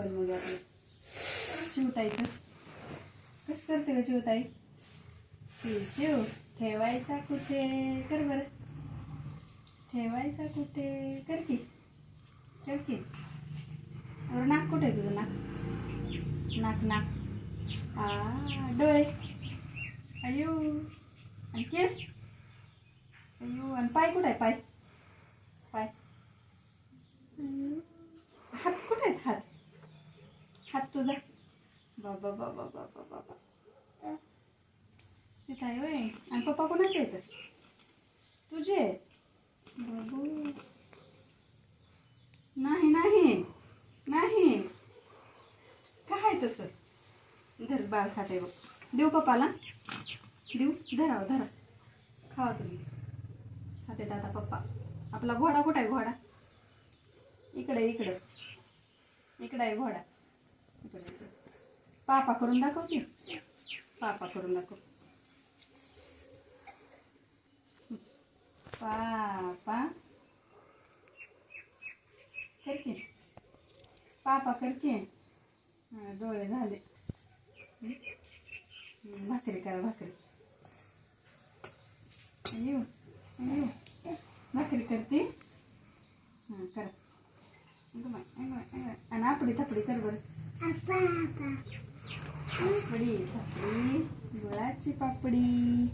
मोबाईलमध्ये आपलं चिवताईचं. कसं करते का चिवताई? चिव ठेवायचा कुठे? कर बरं. ठेवायचा कुठे? कर की. कर की. बरं नाक कुठे आहे तुझं नाक? नाक नाक. आ डोळे. अयो आणि केस? अयो आणि पाय कुठे आहे? पाय. पाय अयो. हात कुठे आहेत हात हात तुझा बाबा बाबा बाबा बाबा तिथं आहे होय? आणि पप्पा कोणाचे आहेत? तुझे? बाबू नाही नाही नाही. काय तसं? धर बाळ खाते बघ. देऊ पप्पाला? देऊ? धराव धरा. खावा तुम्ही. खाते दादा पप्पा. आपला घोडा कुठं आहे घोडा? इकडे इकडं. इकडं आहे घोडा. इकडे इकडे. पापा करून दाखव की. पापा करून दाखव. पापा. करके. पापा करके. डोळे झाले. भाकरी करा भाकरी. येऊ येऊ. भाकरी करते. हां करा. आणि आपडी थापडी कर बरं. पापडी. थपडी गुळाची पापडी.